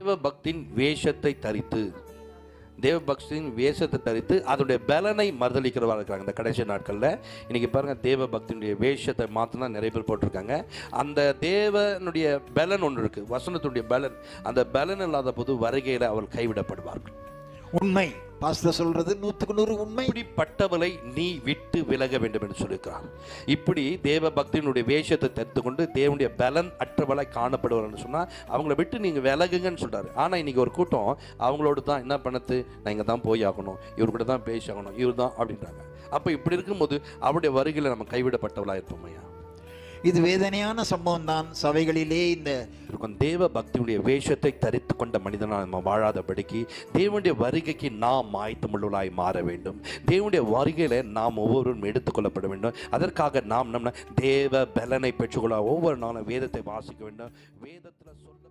தேவ பக்தியின் வேஷத்தை தரித்து தேவபக்தியின் வேஷத்தை தரித்து அதனுடைய பலனை மறுதளிக்கிறவா இருக்கிறாங்க இந்த கடைசி நாட்களில். இன்றைக்கி பாருங்கள் தேவபக்தியினுடைய வேஷத்தை மாற்றினா நிறைய பேர் போட்டிருக்காங்க. அந்த தேவனுடைய பலன் ஒன்று இருக்குது வசனத்துடைய பலன். அந்த பலன் இல்லாத போது வருகையில் அவள் கைவிடப்படுவார்கள். உண்மை. பாஸ்டர் சொல்றது நூற்றுக்கு நூறு உண்மை. இப்படிப்பட்டவளை நீ விட்டு விலக வேண்டும் என்று சொல்லியிருக்கிறான். இப்படி தேவ பக்தியினுடைய வேஷத்தை தெரிந்து கொண்டு தேவனுடைய பலன் அற்றவளாய் காணப்படுவார்னு சொன்னால் அவங்கள விட்டு நீங்கள் விலகுங்கன்னு சொல்கிறாரு ஆனால் இன்றைக்கி ஒரு கூட்டம் அவங்களோட தான் என்ன பண்ணது நான் இங்கே தான் போய் ஆகணும். இவர் கூட தான் பேசி ஆகணும். இவர் தான் அப்படின்றாங்க. அப்போ இப்படி இருக்கும்போது அவருடைய வருகையில் நம்ம கைவிடப்பட்டவளா இருப்போம் ஐயா. இது வேதனையான சம்பவம் தான் சபைகளிலே இந்த இருக்கும் தேவ பக்தியுடைய வேஷத்தை தரித்து கொண்ட மனிதனால் நம்ம வாழாதபடிக்கு தேவனுடைய வருகைக்கு நாம் ஆயத்தமுள்ளவர்களாய் மாற வேண்டும். தேவனுடைய வருகையில் நாம் ஒவ்வொருவரும் எடுத்துக்கொள்ளப்பட வேண்டும். அதற்காக நாம் நம்ம தேவ பலனை பெற்றுக்கொள்ள ஒவ்வொரு நாளும் வேதத்தை வாசிக்க வேண்டும். வேதத்தில் சொல்ல